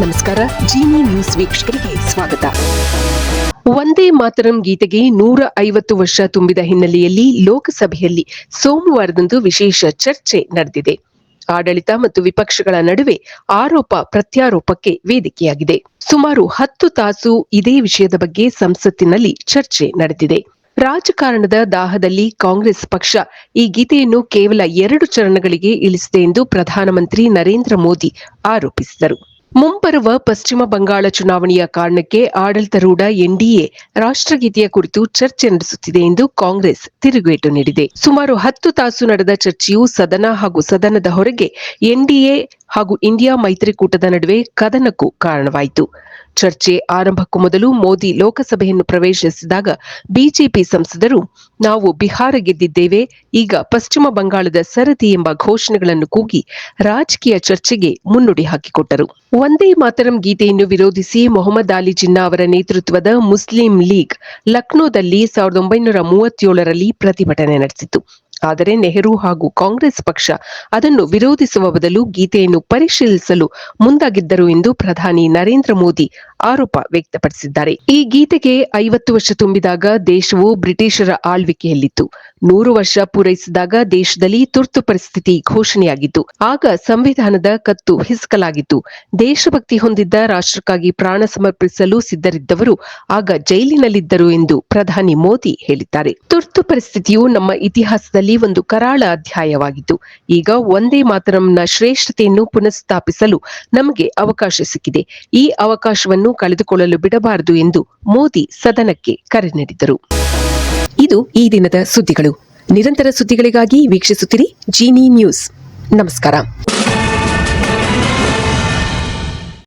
ನಮಸ್ಕಾರ, ಜಿನಿ ನ್ಯೂಸ್ ವೀಕ್ಷಕರಿಗೆ ಸ್ವಾಗತ. ಒಂದೇ ಮಾತರಂ ಗೀತೆಗೆ ನೂರ ಐವತ್ತು ವರ್ಷ ತುಂಬಿದ ಹಿನ್ನೆಲೆಯಲ್ಲಿ ಲೋಕಸಭೆಯಲ್ಲಿ ಸೋಮವಾರದಂದು ವಿಶೇಷ ಚರ್ಚೆ ನಡೆದಿದೆ. ಆಡಳಿತ ಮತ್ತು ವಿಪಕ್ಷಗಳ ನಡುವೆ ಆರೋಪ ಪ್ರತ್ಯಾರೋಪಕ್ಕೆ ವೇದಿಕೆಯಾಗಿದೆ. ಸುಮಾರು ಹತ್ತು ತಾಸು ಇದೇ ವಿಷಯದ ಬಗ್ಗೆ ಸಂಸತ್ತಿನಲ್ಲಿ ಚರ್ಚೆ ನಡೆದಿದೆ. ರಾಜಕಾರಣದ ದಾಹದಲ್ಲಿ ಕಾಂಗ್ರೆಸ್ ಪಕ್ಷ ಈ ಗೀತೆಯನ್ನು ಕೇವಲ ಎರಡು ಚರಣಗಳಿಗೆ ಇಳಿಸಿದೆ ಎಂದು ಪ್ರಧಾನಮಂತ್ರಿ ನರೇಂದ್ರ ಮೋದಿ ಆರೋಪಿಸಿದರು. ಮುಂಬರುವ ಪಶ್ಚಿಮ ಬಂಗಾಳ ಚುನಾವಣೆಯ ಕಾರಣಕ್ಕೆ ಆಡಳಿತಾರೂಢ ಎನ್ಡಿಎ ರಾಷ್ಟ್ರಗೀತೆಯ ಕುರಿತು ಚರ್ಚೆ ನಡೆಸುತ್ತಿದೆ ಎಂದು ಕಾಂಗ್ರೆಸ್ ತಿರುಗೇಟು ನೀಡಿದೆ. ಸುಮಾರು ಹತ್ತು ತಾಸು ನಡೆದ ಚರ್ಚೆಯು ಸದನ ಹಾಗೂ ಸದನದ ಹೊರಗೆ ಎನ್ಡಿಎ ಹಾಗೂ ಇಂಡಿಯಾ ಮೈತ್ರಿಕೂಟದ ನಡುವೆ ಕದನಕ್ಕೂ ಕಾರಣವಾಯಿತು. ಚರ್ಚೆ ಆರಂಭಕ್ಕೂ ಮೊದಲು ಮೋದಿ ಲೋಕಸಭೆಯನ್ನು ಪ್ರವೇಶಿಸಿದಾಗ ಬಿಜೆಪಿ ಸಂಸದರು, ನಾವು ಬಿಹಾರ ಗೆದ್ದಿದ್ದೇವೆ, ಈಗ ಪಶ್ಚಿಮ ಬಂಗಾಳದ ಸರದಿ ಎಂಬ ಘೋಷಣೆಗಳನ್ನು ಕೂಗಿ ರಾಜಕೀಯ ಚರ್ಚೆಗೆ ಮುನ್ನುಡಿ ಹಾಕಿಕೊಟ್ಟರು. ಒಂದೇ ಮಾತರಂ ಗೀತೆಯನ್ನು ವಿರೋಧಿಸಿ ಮೊಹಮ್ಮದ್ ಅಲಿ ಜಿನ್ನಾ ಅವರ ನೇತೃತ್ವದ ಮುಸ್ಲಿಂ ಲೀಗ್ ಲಕ್ನೋದಲ್ಲಿ ಸಾವಿರದ ಒಂಬೈನೂರ ಮೂವತ್ತೇಳರಲ್ಲಿ ಪ್ರತಿಭಟನೆ ನಡೆಸಿತು ಆದರೆ ನೆಹರು ಹಾಗೂ ಕಾಂಗ್ರೆಸ್ ಪಕ್ಷ ಅದನ್ನು ವಿರೋಧಿಸುವ ಬದಲು ಗೀತೆಯನ್ನು ಪರಿಶೀಲಿಸಲು ಮುಂದಾಗಿದ್ದರು ಎಂದು ಪ್ರಧಾನಿ ನರೇಂದ್ರ ಮೋದಿ ಆರೋಪ ವ್ಯಕ್ತಪಡಿಸಿದ್ದಾರೆ. ಈ ಗೀತೆಗೆ ಐವತ್ತು ವರ್ಷ ತುಂಬಿದಾಗ ದೇಶವು ಬ್ರಿಟಿಷರ ಆಳ್ವಿಕೆಯಲ್ಲಿತ್ತು. ನೂರು ವರ್ಷ ಪೂರೈಸಿದಾಗ ದೇಶದಲ್ಲಿ ತುರ್ತು ಪರಿಸ್ಥಿತಿ ಘೋಷಣೆಯಾಗಿತ್ತು. ಆಗ ಸಂವಿಧಾನದ ಕತ್ತು ಹಿಸುಕಲಾಗಿತ್ತು. ದೇಶಭಕ್ತಿ ಹೊಂದಿದ್ದ ರಾಷ್ಟ್ರಕ್ಕಾಗಿ ಪ್ರಾಣ ಸಮರ್ಪಿಸಲು ಸಿದ್ಧರಿದ್ದವರು ಆಗ ಜೈಲಿನಲ್ಲಿದ್ದರು ಎಂದು ಪ್ರಧಾನಿ ಮೋದಿ ಹೇಳಿದ್ದಾರೆ. ತುರ್ತು ಪರಿಸ್ಥಿತಿಯು ನಮ್ಮ ಇತಿಹಾಸದಲ್ಲಿ ಒಂದು ಕರಾಳ ಅಧ್ಯಾಯವಾಗಿತ್ತು. ಈಗ ಒಂದೇ ಮಾತರಂನ ಶ್ರೇಷ್ಠತೆಯನ್ನು ಪುನಃಸ್ಥಾಪಿಸಲು ನಮಗೆ ಅವಕಾಶ ಸಿಕ್ಕಿದೆ. ಈ ಅವಕಾಶವನ್ನು ಕಳೆದುಕೊಳ್ಳಲು ಬಿಡಬಾರದು ಎಂದು ಮೋದಿ ಸದನಕ್ಕೆ ಕರೆ ನೀಡಿದರು ಇದು ಈ ದಿನದ ಸುದ್ದಿಗಳು. ನಿರಂತರ ಸುದ್ದಿಗಳಿಗಾಗಿ ವೀಕ್ಷಿಸುತ್ತಿರಿ ಜೀನಿ ನ್ಯೂಸ್ ನಮಸ್ಕಾರ.